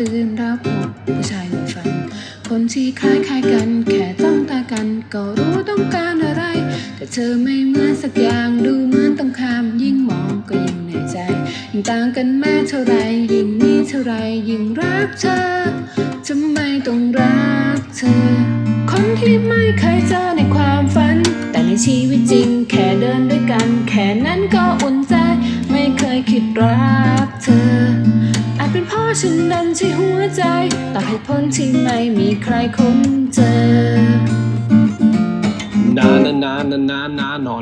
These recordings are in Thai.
ตื่นรับพบผู้ชายในฝัน คนที่คล้ายคล้ายกัน แค่ต้องตากัน ก็รู้ต้องการอะไร แต่เธอไม่เหมือนสักอย่างดู ต่างกันแม้เท่าไรยิ่งนี้เท่าไรยิ่งรักเธอทำไมต้องรักเธอ คนที่ไม่เคยเจอในความฝัน แต่ในชีวิตจริงแค่เดินด้วยกัน แค่นั้นก็อุ่นใจ ไม่เคยคิดรักเธอ อาจเป็นเพราะฉันนั้นที่หัวใจต่อเหตุผลที่ไม่มีใครค้นเจอ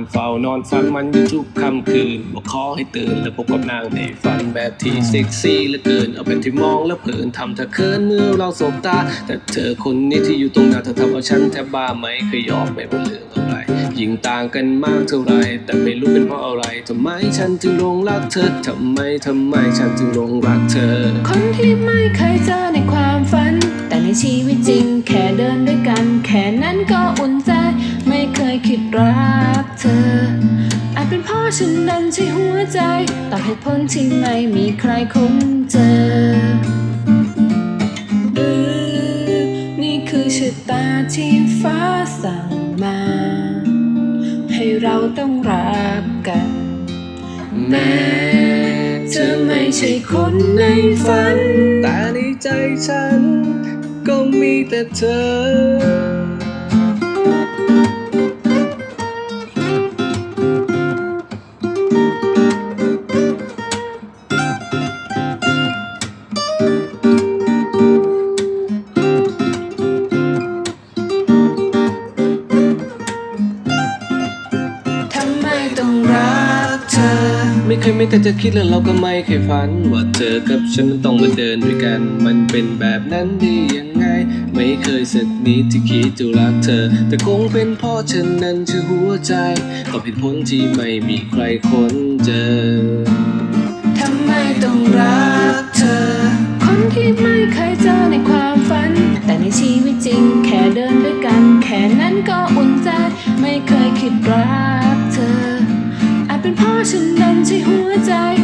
านอนเฝ้านอนฝันมันอยู่ทุกค่ำคืนบอกขอให้ตื่นแล้วพบกับนางในฝันแบบที่เซ็กซี่เหลือเกิน เอาเป็นที่มองแล้วเพลินทำเธอเคินเมื่อเราสบตา แต่เธอคนนี้ที่อยู่ตรงหน้าเธอทำเอาฉันแทบบ้าไหมเคยยอมไม่ว่าเรื่องอะไรยิ่งต่างกันมากเท่าไรแต่ไม่รู้เป็นเพราะอะไรทำไมฉันถึงหลงรักเธอทำไมทำไมฉันถึงหลงรักเธอ คนที่ไม่เคยเจอในความฝัน แต่ในชีวิตจริง แค่เดินด้วยกัน แค่นั้นก็อุ่นใจ ไม่เคยคิดรักเฉันนั้นใช่หัวใจต่อเหตุผลที่ไม่มีใครค้นเจอหรือนี่คือชะตาที่ฟ้าสั่งมา ให้เราต้องรักกันแม้เธอไม่ใช่คนในฝัน แต่ในใจฉันก็มีแต่เธอ ไม่เคยไม่แต่จะคิดแล้วเราก็ไม่เคยฝัน ว่าเธอกับฉันมันต้องมาเดินด้วยกัน มันเป็นแบบนั้นได้ยังไง ไม่เคยสักนิดที่คิดจะรักเธอ แต่คงเป็นพราะฉันนั้นชื่อหัวใจก็เป็นผลที่ไม่มีใครค้นเจอทำไมต้องรักเธอ คนที่ไม่เคยเจอในความฝัน แต่ในชีวิตจริงแค่เดินด้วยกัน แค่นั้นก็อุ่นใจไม่เคยคิดรัก ฉันนั้นใช่หัวใจ